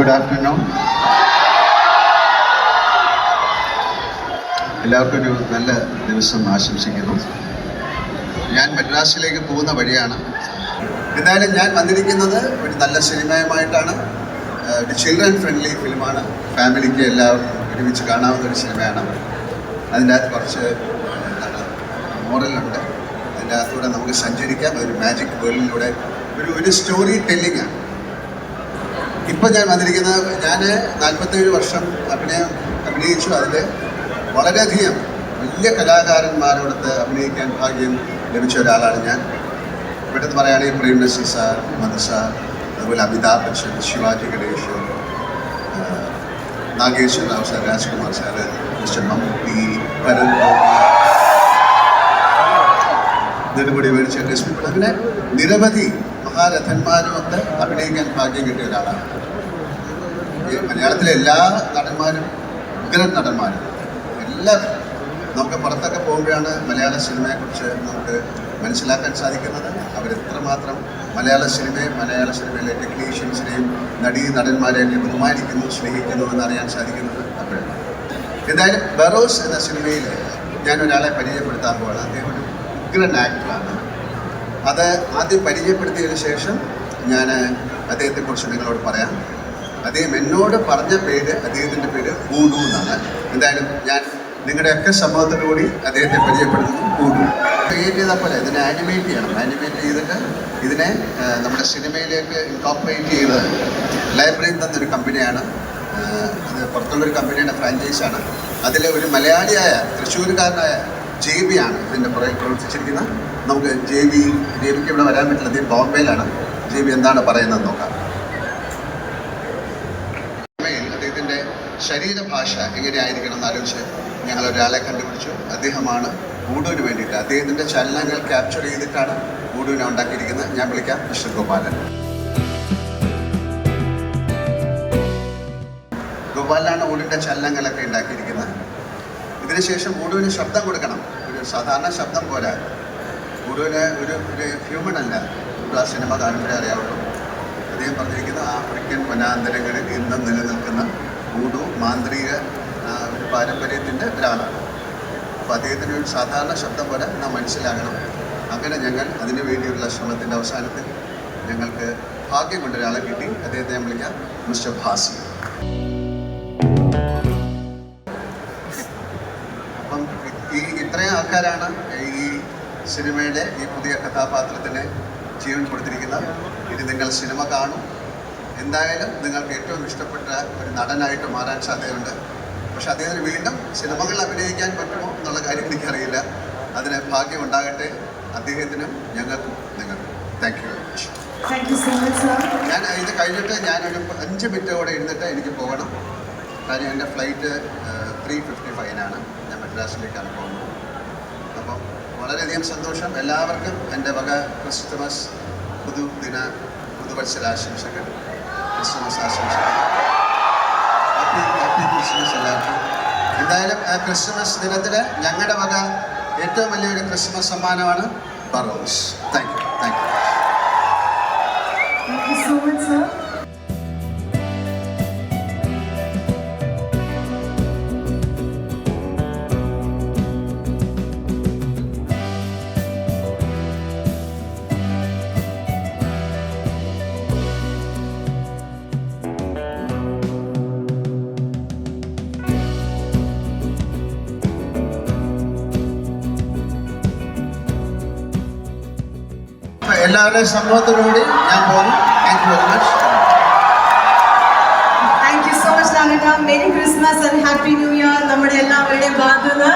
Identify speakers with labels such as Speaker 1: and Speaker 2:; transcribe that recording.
Speaker 1: Good afternoon എല്ലാവർക്കും ഒരു നല്ല ദിവസം ആശംസിക്കുന്നു. ഞാൻ മദ്രാസിലേക്ക് പോകുന്ന വഴിയാണ്. എന്തായാലും ഞാൻ വന്നിരിക്കുന്നത് ഒരു നല്ല സിനിമയുമായിട്ടാണ്. ഒരു ചിൽഡ്രൻ ഫ്രണ്ട്ലി ഫിലിമാണ് ഫാമിലിക്ക് എല്ലാവർക്കും ഒരുമിച്ച് കാണാവുന്ന ഒരു സിനിമയാണ്. അതിന്റെ അകത്ത് കുറച്ച് മോറലുണ്ട് അതിന്റെ അകത്തൂടെ നമുക്ക് സഞ്ചരിക്കാം. ഒരു മാജിക് വേൾഡിലൂടെ ഒരു ഒരു സ്റ്റോറി ടെല്ലിംഗ് ആണ്. ഇപ്പം ഞാൻ വന്നിരിക്കുന്നത് ഞാൻ നാൽപ്പത്തേഴ് വർഷം അഭിനയം അഭിനയിച്ചു. അതിൽ വളരെയധികം വലിയ കലാകാരന്മാരോടൊത്ത് അഭിനയിക്കാൻ ഭാഗ്യം ലഭിച്ച ഒരാളാണ് ഞാൻ. പെട്ടെന്ന് പറയുകയാണെങ്കിൽ പ്രേം നസീർ സാർ മധു സാർ അതുപോലെ Amitabh Bachchan Shivaji Ganesh Nageswar Rao sir Rajkumar sir mister Mammootty Bharath Nedumudi വേടിച്ച അങ്ങനെ പി അങ്ങനെ രഥന്മാരും ഒക്കെ അഭിനയിക്കാൻ ഭാഗ്യം കിട്ടിയ ഒരാളാണ്. ഈ മലയാളത്തിലെ എല്ലാ നടന്മാരും ഉഗ്രൻ നടന്മാരും എല്ലാവരും നമുക്ക് പുറത്തൊക്കെ പോകുമ്പോഴാണ് മലയാള സിനിമയെക്കുറിച്ച് നമുക്ക് മനസ്സിലാക്കാൻ സാധിക്കുന്നത്. അവരെത്രമാത്രം മലയാള സിനിമയെ മലയാള സിനിമയിലെ ടെക്നീഷ്യൻസിനെയും നടീ നടന്മാരെയൊക്കെ ബഹുമാനിക്കുന്നു സ്നേഹിക്കുന്നു എന്നറിയാൻ സാധിക്കുന്നത് അപ്പോഴാണ്. എന്തായാലും ബറോസ് എന്ന സിനിമയിൽ ഞാൻ ഒരാളെ പരിചയപ്പെടുത്താൻ പോവാണ്. അദ്ദേഹം ഒരു ഉഗ്രൻ ആക്ടറാണ് അത് ആദ്യം പരിചയപ്പെടുത്തിയതിന് ശേഷം ഞാൻ അദ്ദേഹത്തെക്കുറിച്ച് നിങ്ങളോട് പറയാം. അദ്ദേഹം എന്നോട് പറഞ്ഞ പേര് അദ്ദേഹത്തിന്റെ പേര് പൂഡു എന്നാണ്. എന്തായാലും ഞാൻ നിങ്ങളുടെയൊക്കെ സമ്മതത്തോടു കൂടി അദ്ദേഹത്തെ പരിചയപ്പെടുത്തുന്നു. പൂഡു ക്രിയേറ്റ് ചെയ്താൽ പോലെ ഇതിനെ ആനിമേറ്റ് ചെയ്യണം. ആനിമേറ്റ് ചെയ്തിട്ട് ഇതിനെ നമ്മുടെ സിനിമയിലേക്ക് ഇൻകോപ്പറേറ്റ് ചെയ്ത് ലൈബ്രറിയിൽ തന്നൊരു കമ്പനിയാണ് അത് പുറത്തുള്ളൊരു കമ്പനിയുടെ ഫ്രാഞ്ചൈസാണ് അതിലെ ഒരു മലയാളിയായ തൃശ്ശൂരുകാരനായ ജെ ബി ആണ് ഇതിന്റെ പുറകിൽ പ്രവർത്തിച്ചിരിക്കുന്നത്. നമുക്ക് ജെ ബി ജെ ബിക്ക് ഇവിടെ വരാൻ പറ്റില്ല ഇത് ബോംബെയിലാണ്. ജെ ബി എന്താണ് പറയുന്നത് നോക്കാം. അദ്ദേഹത്തിന്റെ ശരീരഭാഷ എങ്ങനെയായിരിക്കണം എന്ന് ആലോചിച്ച് ഞങ്ങൾ ഒരാളെ കണ്ടുപിടിച്ചു. അദ്ദേഹമാണ് ഗൂഡുവിന് വേണ്ടിയിട്ട്. അദ്ദേഹത്തിന്റെ ചലനങ്ങൾ ക്യാപ്ചർ ചെയ്തിട്ടാണ് ഗൂഡുവിനെ ഉണ്ടാക്കിയിരിക്കുന്നത്. ഞാൻ വിളിക്കാം മിസ്റ്റർ ഗോപാലൻ. ഗോപാലിനാണ് ഊടിന്റെ ചലനങ്ങളൊക്കെ ഉണ്ടാക്കിയിരിക്കുന്നത്. ഇതിനുശേഷം ഊടുവിന് ശബ്ദം കൊടുക്കണം. ഒരു സാധാരണ ശബ്ദം പോരാ ഊടുവിന് ഒരു ഒരു ഹ്യൂമൻ അല്ല. ആ സിനിമ കാണുമ്പോഴേ അറിയാവുള്ളൂ. അദ്ദേഹം പറഞ്ഞിരിക്കുന്ന ആഫ്രിക്കൻ വനാന്തരങ്ങളിൽ ഇന്നും നിലനിൽക്കുന്ന ഊടു മാന്ത്രിക ഒരു പാരമ്പര്യത്തിന്റെ ഒരാളാണ്. അപ്പോൾ അദ്ദേഹത്തിന് ഒരു സാധാരണ ശബ്ദം പോലെ നാം മനസ്സിലാകണം. അങ്ങനെ ഞങ്ങൾ അതിനു വേണ്ടിയുള്ള ശ്രമത്തിന്റെ അവസാനത്തിൽ ഞങ്ങൾക്ക് ഭാഗ്യം കൊണ്ട് ഒരാളെ കിട്ടി. അദ്ദേഹത്തെ ഞാൻ വിളിക്കാം മിസ്റ്റർ ഭാസി. അപ്പം ഈ ഇത്രയും ആൾക്കാരാണ് ഈ സിനിമയുടെ ഈ പുതിയ കഥാപാത്രത്തിന് ജീവൻ കൊടുത്തിരിക്കുന്ന ഇനി നിങ്ങൾ സിനിമ കാണും. എന്തായാലും നിങ്ങൾക്ക് ഏറ്റവും ഇഷ്ടപ്പെട്ട ഒരു നടനായിട്ട് മാറാൻ സാധ്യതയുണ്ട്. പക്ഷെ അദ്ദേഹത്തിന് വീണ്ടും സിനിമകൾ അഭിനയിക്കാൻ പറ്റുമോ എന്നുള്ള കാര്യം എനിക്കറിയില്ല. അതിന് ഭാഗ്യം ഉണ്ടാകട്ടെ. അദ്ദേഹത്തിനും ഞങ്ങൾക്കും നിങ്ങൾക്കും. താങ്ക് യു വെരി മച്ച് ഞാൻ ഇത് കഴിഞ്ഞിട്ട് ഞാനൊരു അഞ്ച് മിനിറ്റ് കൂടെ ഇരുന്നിട്ട് എനിക്ക് പോകണം. കാര്യം എന്റെ ഫ്ലൈറ്റ് ത്രീ ഫിഫ്റ്റി ഫൈവിനാണ് ഞാൻ മദ്രാസിലേക്കാണ് പോകുന്നത്. അപ്പം വളരെയധികം സന്തോഷം. എല്ലാവർക്കും എന്റെ വക ക്രിസ്തുമസ് പുതുദിന ക്രിസ്തുമസ് ആശംസകൾ. ഹാപ്പി ക്രിസ്മസ് എല്ലാവർക്കും. എന്തായാലും ആ ക്രിസ്മസ് ദിനത്തിൽ ഞങ്ങളുടെ വക ഏറ്റവും വലിയൊരു ക്രിസ്മസ് സമ്മാനമാണ് Barroz. Thank you thank you
Speaker 2: so much so
Speaker 1: എല്ലാവരുടെയും സംഭവത്തിനോട് ഞാൻ പോകുന്നു. Thank you very much
Speaker 2: thank you so much Lalita. Merry Christmas and happy new year നമ്മുടെ എല്ലാവരുടെയും ഭാഗത്തുനിന്ന്